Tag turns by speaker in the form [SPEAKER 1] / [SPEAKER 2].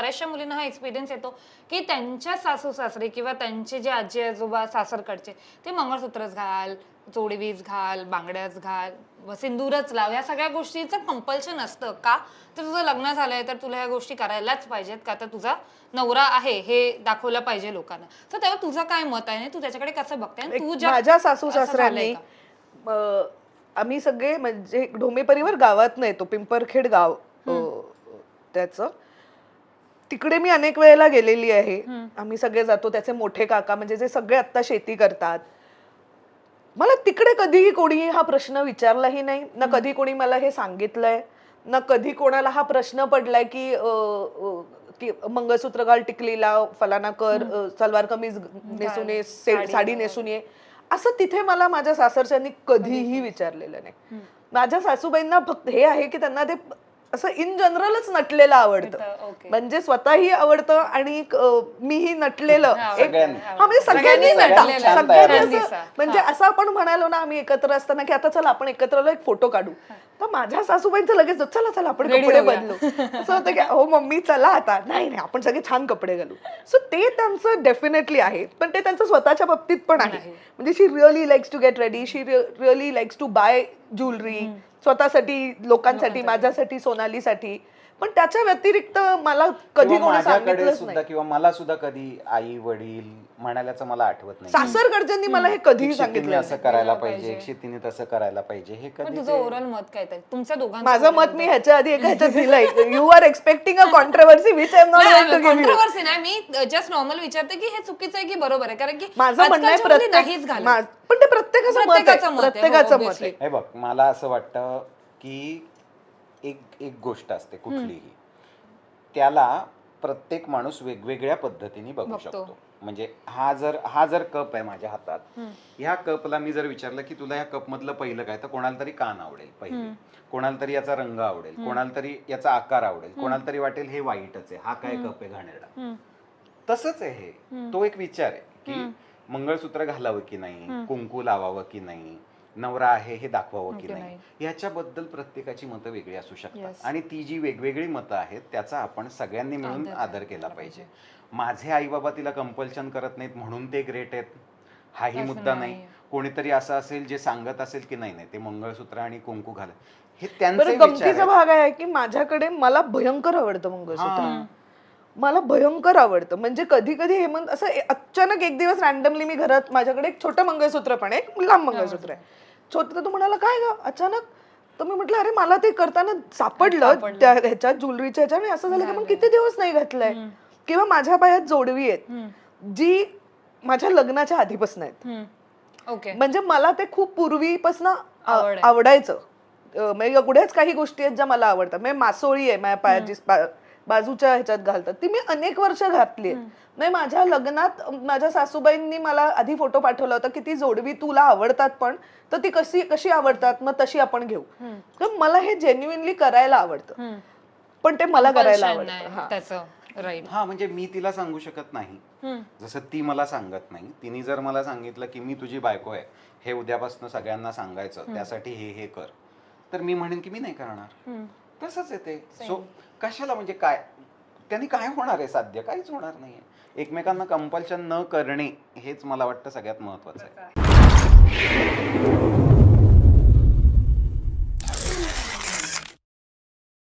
[SPEAKER 1] बऱ्याचशा मुलींना हा एक्सपिरियन्स येतो की त्यांच्या सासू सासरे किंवा त्यांचे जे आजी आजोबा सासरकडचे ते मंगळसूत्रच घाल जोडवीज घाल बांगड्याच घाल व सिंदूरच लाव या सगळ्या गोष्टीचं कंपल्शन असतं का? तर तुझं लग्न झालंय तर तुला ह्या गोष्टी करायलाच पाहिजेत का? तर तुझा नवरा आहे हे दाखवलं पाहिजे लोकांना. तर तेव्हा तुझं काय मत आहे? तू त्याच्याकडे कसं बघते? तू
[SPEAKER 2] माझ्या सासू सासऱ्यांनी आम्ही सगळे म्हणजे ढोमे परिवार गावात नाही तो पिंपरखेड गाव त्याचं. तिकडे मी अनेक वेळेला गेलेली आहे. आम्ही सगळे जातो त्याचे मोठे काका म्हणजे जे सगळे आता शेती करतात. मला तिकडे कधीही कोणी हा प्रश्न विचारलाही नाही. ना कधी कोणी मला हे सांगितलंय ना कधी कोणाला हा प्रश्न पडलाय की की मंगळसूत्र घाल टिकली लाव फलाना कर सलवार कमीज नेसून ये साडी नेसून ये. असं तिथे मला माझ्या सासरच्यांनी कधीही विचारलेलं नाही. माझ्या सासूबाईंना फक्त हे आहे की त्यांना ते असं इन जनरलच नटलेलं आवडतं. म्हणजे स्वतःही आवडतं आणि मीही नटलेलं एक. हा म्हणजे सगळ्यांनी नटा. सगळ्यांनी. म्हणजे असं आपण म्हणालो ना आम्ही एकत्र असताना की आता चला आपण एकत्र एक फोटो काढू तर माझ्या सासूबाईंचं लगेच चला चला आपण कपडे. बदलू. असं होतं की हो मम्मी चला आता. नाही नाही आपण सगळे छान कपडे घालू. सो ते त्यांचं डेफिनेटली आहे पण ते त्यांचं स्वतःच्या बाबतीत पण आहे. म्हणजे she really likes to get ready she really likes to buy jewellery स्वतःसाठी लोकांसाठी. माझ्यासाठी सोनालीसाठी. पण त्याच्या व्यतिरिक्त मला कधी
[SPEAKER 3] किंवा
[SPEAKER 2] कोणी
[SPEAKER 3] माझ्याकडे
[SPEAKER 2] सांगितलंच
[SPEAKER 3] सुद्धा
[SPEAKER 2] नाही.
[SPEAKER 3] किंवा मला सुद्धा कधी आई वडील म्हणाल्याचं मला आठवत नाही.
[SPEAKER 2] सासरकडच्यांनी मला हे कधीही सांगितलं
[SPEAKER 3] असं करायला पाहिजे दीक्षितीने तसं करायला पाहिजे हे
[SPEAKER 1] पण
[SPEAKER 3] कधी
[SPEAKER 1] तुझं ओव्हरऑल मत काय तर? तुमच्या दोघांचं
[SPEAKER 2] माझं मत मी ह्याच्या आधी एका ह्याच्यात दिलंय you are expecting a controversy which I not going to give you
[SPEAKER 1] controversy नाही. मी जस्ट नॉर्मल विचारते की हे चुकीचं आहे की बरोबर आहे? कारण की
[SPEAKER 2] माझं म्हणणं आहे
[SPEAKER 1] आजकालच्या मुली नाहीच
[SPEAKER 2] प्रत्येक
[SPEAKER 1] घालत.
[SPEAKER 2] मा- पण ते प्रत्येकाचं मत
[SPEAKER 1] प्रत्येकाचं
[SPEAKER 2] आहे
[SPEAKER 1] मत आहे, हो,
[SPEAKER 2] प्रत्येकाचं मत
[SPEAKER 1] obviously.
[SPEAKER 2] आहे
[SPEAKER 3] हे बघ मला असं वाटतं की एक एक गोष्ट असते कुठलीही. त्याला प्रत्येक माणूस वेगवेगळ्या पद्धतीने बघू. शकतो. म्हणजे हा जर हा जर कप आहे माझ्या हातात ह्या कपला मी जर विचारलं की तुला ह्या कप मधलं पहिलं काय तर कोणाला तरी कान आवडेल पहिले. कोणाला तरी याचा रंग आवडेल कोणाला तरी याचा आकार आवडेल कोणाला तरी वाटेल हे वाईटच आहे हा काय कप आहे घाणेरडा. तसंच आहे हे. तो एक विचार आहे की मंगळसूत्र घालावं की नाही कुंकू लावावं की नाही नवरा आहे हे दाखवावं की नाही? याच्याबद्दल प्रत्येकाची मतं वेगळी असू शकतात. आणि ती जी वेगवेगळी मतं आहेत त्याचा आपण सगळ्यांनी मिळून आदर केला पाहिजे. माझे आई बाबा तिला कंपल्शन करत नाहीत म्हणून ते ग्रेट आहेत. हाही मुद्दा नाही. कोणीतरी असं असेल जे सांगत असेल की नाही नाही ते मंगळसूत्र आणि कुंकू घाल हे त्यांचे.
[SPEAKER 2] भाग आहे की माझ्याकडे मला भयंकर आवडतं मंगळसूत्र. मला भयंकर आवडतं. म्हणजे कधी कधी हेमंत असं अचानक एक दिवस रॅन्डमली मी घरात माझ्याकडे एक छोटं मंगळसूत्र पण एक लांब मंगळसूत्र आहे. छोटं तर तू म्हणाला काय ग? अचानक? तर मी म्हटलं अरे मला ते करताना सापडलं. त्या ह्याच्यात ज्वेलरीच्या ह्याच्या आणि असं झालं की मग किती दिवस नाही घातलंय? किंवा माझ्या पायात जोडवी आहेत. जी माझ्या लग्नाच्या आधीपासून आहेत.
[SPEAKER 1] ओके.
[SPEAKER 2] म्हणजे मला ते खूप पूर्वीपासून. आवडायचं. म्हणजे एवढ्याच काही गोष्टी आहेत ज्या मला आवडतात. म्हणजे मासोळी आहे. माझ्या पायात जी बा- बाजूच्या ह्याच्यात घालतात. ती मी अनेक वर्ष घातली नाही माझ्या लग्नात माझ्या सासूबाईंनी मला आधी फोटो पाठवला होता की ती जोडवी तुला आवडतात पण तर ती कशी कशी आवडतात? मग तशी आपण घेऊ. तर मला हे जेन्युइनली करायला आवडतं. पण ते मला करायला आवडतं. हा.
[SPEAKER 3] हा म्हणजे मी तिला सांगू शकत नाही. जसं ती मला सांगत नाही. तिने जर मला सांगितलं की मी तुझी बायको आहे हे उद्यापासून सगळ्यांना सांगायचं त्यासाठी हे हे कर. तर मी म्हणेन की मी नाही करणार. तसंच आहे ते. सो कशाला म्हणजे काय? त्यांनी काय होणार आहे साध्य? काहीच होणार नाहीये. एकमेकांना कंपल्शन न करणे हेच मला वाटतं सगळ्यात महत्वाचं आहे.